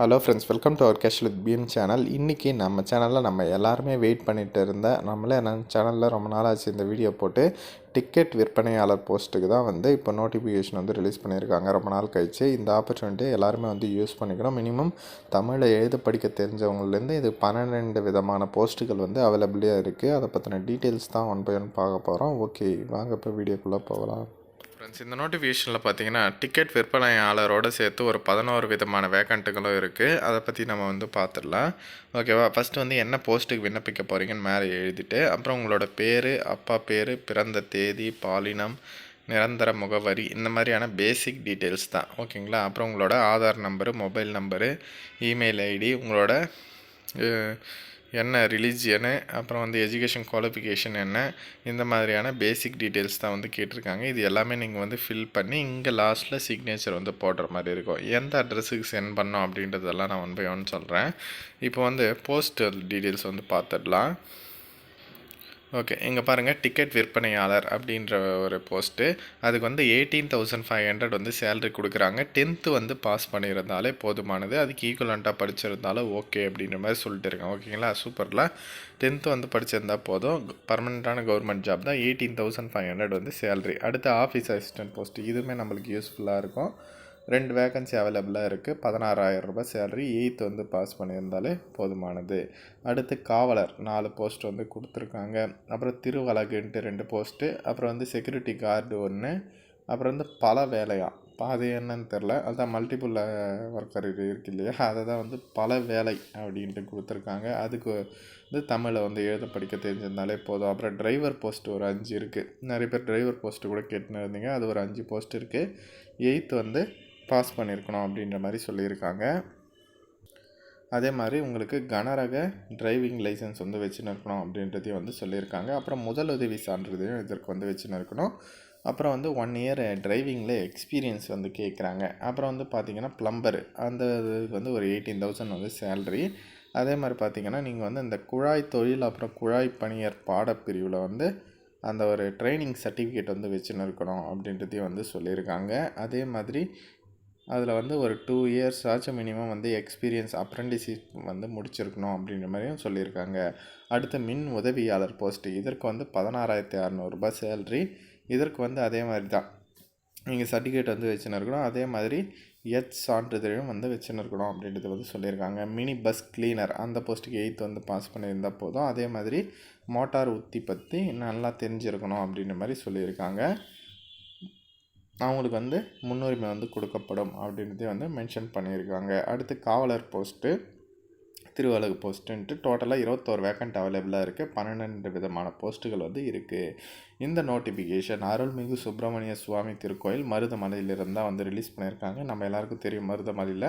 Hello friends welcome to our cash with Bheem channel இன்றைக்கி நம்ம சேனலில் நம்ம எல்லாருமே வெயிட் பண்ணிட்டு இருந்த நம்மளே நம்ம சேனலில் ரொம்ப நாள் ஆச்சு இந்த வீடியோ போட்டு டிக்கெட் விற்பனையாளர் போஸ்ட்டுக்கு தான் வந்து இப்போ நோட்டிஃபிகேஷன் வந்து ரிலீஸ் பண்ணியிருக்காங்க. ரொம்ப நாள் கழிச்சு இந்த ஆப்பர்ச்சுனிட்டி எல்லாருமே வந்து யூஸ் பண்ணிக்கணும். மினிமம் தமிழை எழுத படிக்க தெரிஞ்சவங்கலேருந்து இது பன்னெண்டு விதமான போஸ்ட்டுகள் வந்து அவைலபிளாக இருக்குது அதை பற்றின டீட்டெயில்ஸ் தான் ஒன் பை ஒன் பார்க்க போகிறோம் ஓகே வாங்க இப்போ வீடியோக்குள்ளே போகலாம். ஃப்ரெண்ட்ஸ் இந்த நோட்டிஃபிகேஷனில் பார்த்தீங்கன்னா டிக்கெட் விற்பனையாளரோடு சேர்த்து ஒரு பதினோரு விதமான வேக்கண்ட்டுகளும் இருக்குது அதை பற்றி நம்ம வந்து பார்த்துடலாம். ஓகேவா ஃபஸ்ட்டு வந்து என்ன போஸ்ட்டுக்கு விண்ணப்பிக்க போகிறீங்கன்னு மேலே எழுதிட்டு அப்புறம் உங்களோட பேர் அப்பா பேர் பிறந்த தேதி பாலினம் நிரந்தர முகவரி இந்த மாதிரியான பேசிக் டீட்டெயில்ஸ் தான். ஓகேங்களா அப்புறம் உங்களோட Aadhaar number mobile number email ID உங்களோட என்ன ரிலீஜியனு அப்புறம் வந்து எஜுகேஷன் குவாலிஃபிகேஷன் என்ன இந்த மாதிரியான பேசிக் டீட்டெயில்ஸ் தான் வந்து கேட்டிருக்காங்க. இது எல்லாமே நீங்கள் வந்து ஃபில் பண்ணி இங்கே லாஸ்ட்டில் சிக்னேச்சர் வந்து போடுற மாதிரி இருக்கும். எந்த அட்ரஸுக்கு சென்ட் பண்ணோம் அப்படின்றதெல்லாம் நான் ஒன் பை ஒன் சொல்கிறேன் இப்போ வந்து போஸ்டல் டீட்டெயில்ஸ் வந்து பார்த்துடலாம். ஓகே இங்கே பாருங்கள் டிக்கெட் விற்பனையாளர் அப்படின்ற ஒரு போஸ்ட்டு அதுக்கு வந்து எயிட்டீன் தௌசண்ட் ஃபைவ் ஹண்ட்ரட் வந்து சேலரி கொடுக்குறாங்க. டென்த்து வந்து பாஸ் பண்ணியிருந்தாலே போதுமானது. அதுக்கு ஈக்குவலண்ட்டாக படிச்சிருந்தாலும் ஓகே அப்படின்ற மாதிரி சொல்லிட்டு இருக்கேன் ஓகேங்களா சூப்பரில் டென்த்து வந்து படிச்சிருந்தால் போதும். பர்மனெண்ட்டான கவர்மெண்ட் ஜாப் தான் எயிட்டீன் தௌசண்ட் ஃபைவ் ஹண்ட்ரட் வந்து சேலரி அடுத்து ஆஃபீஸ் அசிஸ்டன்ட் போஸ்ட்டு இதுவுமே நம்மளுக்கு யூஸ்ஃபுல்லாக இருக்கும். ரெண்டு வேகன்சி அவைலபிளாக இருக்குது பதினாறாயிரம் ரூபாய் சேலரி எயித்து வந்து பாஸ் பண்ணியிருந்தாலே போதுமானது. அடுத்து காவலர் நாலு போஸ்ட் வந்து கொடுத்துருக்காங்க. அப்புறம் திருவழகுன்ட்டு ரெண்டு போஸ்ட்டு அப்புறம் வந்து செக்யூரிட்டி கார்டு ஒன்று அப்புறம் வந்து பல வேலையாக அது என்னன்னு தெரில அதுதான் மல்டிபிள் ஒர்க்கர் இருக்கு இல்லையா? அதை தான் வந்து பல வேலை அப்படின்ட்டு கொடுத்துருக்காங்க. அதுக்கு வந்து தமிழை வந்து எழுத படிக்க தெரிஞ்சிருந்தாலே போதும். அப்புறம் டிரைவர் போஸ்ட் ஒரு அஞ்சு இருக்குது நிறைய பேர் டிரைவர் போஸ்ட்டு கூட கேட்டுன்னு இருந்தீங்க. அது ஒரு அஞ்சு போஸ்ட் இருக்குது எயித்து வந்து பாஸ் பண்ணியிருக்கணும் அப்படின்ற மாதிரி சொல்லியிருக்காங்க. அதே மாதிரி உங்களுக்கு கனரக டிரைவிங் லைசன்ஸ் வந்து வச்சுன்னு இருக்கணும் அப்படின்றதையும் வந்து சொல்லியிருக்காங்க. அப்புறம் முதலுதவி சான்றிதழையும் இதற்கு வந்து வச்சுன்னு இருக்கணும் அப்புறம் வந்து ஒன் இயர் டிரைவிங்கில் எக்ஸ்பீரியன்ஸ் வந்து கேட்குறாங்க. அப்புறம் வந்து பார்த்திங்கன்னா ப்ளம்பர் அந்த இதுக்கு வந்து ஒரு எயிட்டீன் தௌசண்ட் வந்து சேல்ரி அதே மாதிரி பார்த்திங்கன்னா நீங்கள் வந்து இந்த குழாய் தொழில் அப்புறம் குழாய் பணியர் பாடப்பிரிவில் வந்து அந்த ஒரு ட்ரைனிங் சர்டிஃபிகேட் வந்து வச்சுன்னு இருக்கணும் அப்படின்றதையும் வந்து சொல்லியிருக்காங்க. அதே மாதிரி அதில் வந்து ஒரு டூ இயர்ஸ் ஆச்சும் மினிமம் வந்து எக்ஸ்பீரியன்ஸ் அப்ரெண்டிஸ்ஷிப் வந்து முடிச்சிருக்கணும் அப்படின்ற மாதிரியும் சொல்லியிருக்காங்க. அடுத்து மின் உதவியாளர் போஸ்ட்டு இதற்கு வந்து பதினாறாயிரத்தி அறநூறுபா சேல்ரி இதற்கு வந்து அதே மாதிரி தான். நீங்கள் சர்டிஃபிகேட் வந்து வச்சுன்னு இருக்கணும் அதே மாதிரி எச் சான்றிதழும் வந்து வச்சுன்னு இருக்கணும் அப்படின்றது வந்து சொல்லியிருக்காங்க. மினி பஸ் கிளீனர் அந்த போஸ்ட்டுக்கு எயித் வந்து பாஸ் பண்ணியிருந்தால் போதும். அதே மாதிரி மோட்டார் உத்தி பற்றி நல்லா தெரிஞ்சிருக்கணும் அப்படின்ற மாதிரி சொல்லியிருக்காங்க. அவங்களுக்கு வந்து முன்னுரிமை வந்து கொடுக்கப்படும் அப்படின்றதே வந்து மென்ஷன் பண்ணியிருக்காங்க. அடுத்து காவலர் போஸ்ட்டு திருவள்ளகு போஸ்ட்டுன்ட்டு டோட்டலாக இருபத்தோரு வேக்கண்ட் அவைலபிளாக இருக்குது பன்னெண்டு விதமான போஸ்ட்டுகள் வந்து இருக்குது இந்த நோட்டிஃபிகேஷன் அருள்மிகு சுப்பிரமணிய சுவாமி திருக்கோயில் மருதமலையிலிருந்து தான் வந்து ரிலீஸ் பண்ணியிருக்காங்க. நம்ம எல்லாருக்கும் தெரியும் மருதமலையில்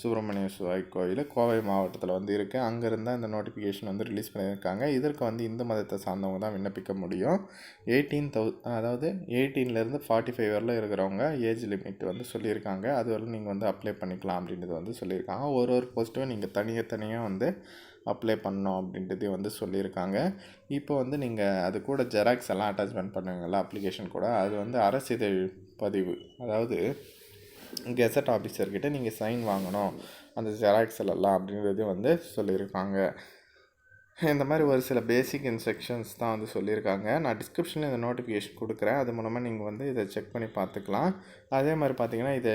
சுப்பிரமணிய சிவாய் கோயில். கோவை மாவட்டத்தில் வந்து இருக்குது அங்கேருந்து இந்த நோட்டிஃபிகேஷன் வந்து ரிலீஸ் பண்ணியிருக்காங்க. இதற்கு வந்து இந்து மதத்தை சார்ந்தவங்க தான் விண்ணப்பிக்க முடியும். எயிட்டீன் தௌ அதாவது எயிட்டீன்லேருந்து ஃபார்ட்டி ஃபைவ் வரல இருக்கிறவங்க ஏஜ் லிமிட் வந்து சொல்லியிருக்காங்க. அது வரலும் நீங்கள் வந்து அப்ளை பண்ணிக்கலாம் அப்படின்றது வந்து சொல்லியிருக்காங்க. ஒரு ஒரு போஸ்ட்டும் நீங்கள் தனியாக தனியாக வந்து அப்ளை பண்ணோம் அப்படின்றதையும் வந்து சொல்லியிருக்காங்க. இப்போ வந்து நீங்கள் அது கூட ஜெராக்ஸ் எல்லாம் அட்டாச்மெண்ட் பண்ணுவீங்களா அப்ளிகேஷன் கூட. அது வந்து அரசிதழ் பதிவு. அதாவது கெசட் ஆஃபீஸர்கிட்ட நீங்கள் சைன் வாங்கணும். அந்த ஜெராக்ஸ் எல்லாம் அப்படின்றது வந்து சொல்லியிருக்காங்க. இந்த மாதிரி ஒரு சில பேசிக் இன்ஸ்ட்ரக்ஷன்ஸ் தான் வந்து சொல்லியிருக்காங்க. நான் டிஸ்கிரிப்ஷனில் இந்த நோட்டிஃபிகேஷன் கொடுக்குறேன். அது மூலமாக நீங்கள் வந்து இதை செக் பண்ணி பார்த்துக்கலாம். அதே மாதிரி பார்த்தீங்கன்னா இதை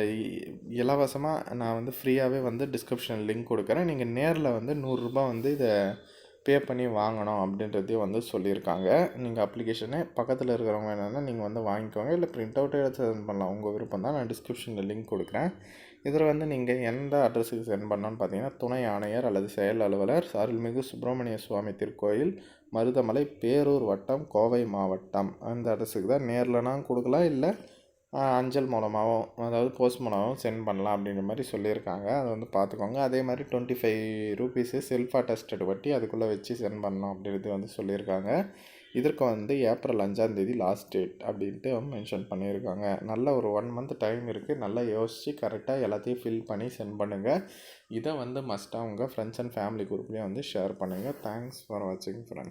இலவசமாக நான் வந்து ஃப்ரீயாகவே வந்து டிஸ்கிரிப்ஷன் லிங்க் கொடுக்குறேன். நீங்கள் நேரில் வந்து நூறுரூபா வந்து இதை பே பண்ணி வாங்கணும் அப்படின்றதையும் வந்து சொல்லியிருக்காங்க. நீங்கள் அப்ளிகேஷனு பக்கத்தில் இருக்கிறவங்க என்னென்னா நீங்கள் வந்து வாங்கிக்கோங்க. இல்லை ப்ரிண்ட் அவுட்டே எடுத்து சென்ட் பண்ணலாம். உங்கள் விருப்பம் தான். நான் டிஸ்கிரிப்ஷனில் லிங்க் கொடுக்குறேன். இதில் வந்து நீங்கள் எந்த அட்ரஸுக்கு சென்ட் பண்ணோன்னு பார்த்தீங்கன்னா துணை ஆணையர் அல்லது செயல் அலுவலர் அருள்மிகு சுப்பிரமணிய சுவாமி திருக்கோயில் மருதமலை பேரூர் வட்டம் கோவை மாவட்டம். அந்த அட்ரஸுக்கு தான் நேரில்னா கொடுக்கலாம். இல்லை அஞ்சல் மூலமாகவும் அதாவது போஸ்ட் மூலமாகவும் சென்ட் பண்ணலாம் அப்படின்ற மாதிரி சொல்லியிருக்காங்க. அதை வந்து பார்த்துக்கோங்க. அதே மாதிரி twenty five rupees self attested வட்டி அதுக்குள்ளே வச்சு சென்ட் பண்ணலாம் அப்படின்றது வந்து சொல்லியிருக்காங்க. இதற்கு வந்து ஏப்ரல் அஞ்சாந்தேதி லாஸ்ட் டேட் அப்படின்ட்டு மென்ஷன் பண்ணியிருக்காங்க. நல்ல ஒரு ஒன் மந்த் டைம் இருக்குது நல்லா யோசித்து கரெக்டாக எல்லாத்தையும் ஃபில் பண்ணி சென்ட் பண்ணுங்கள் இதை வந்து மஸ்ட்டாக உங்கள் ஃப்ரெண்ட்ஸ் அண்ட் ஃபேமிலி குரூப்லேயும் வந்து ஷேர் பண்ணுங்கள் தேங்க்ஸ் ஃபார் வாட்சிங் ஃப்ரெண்ட்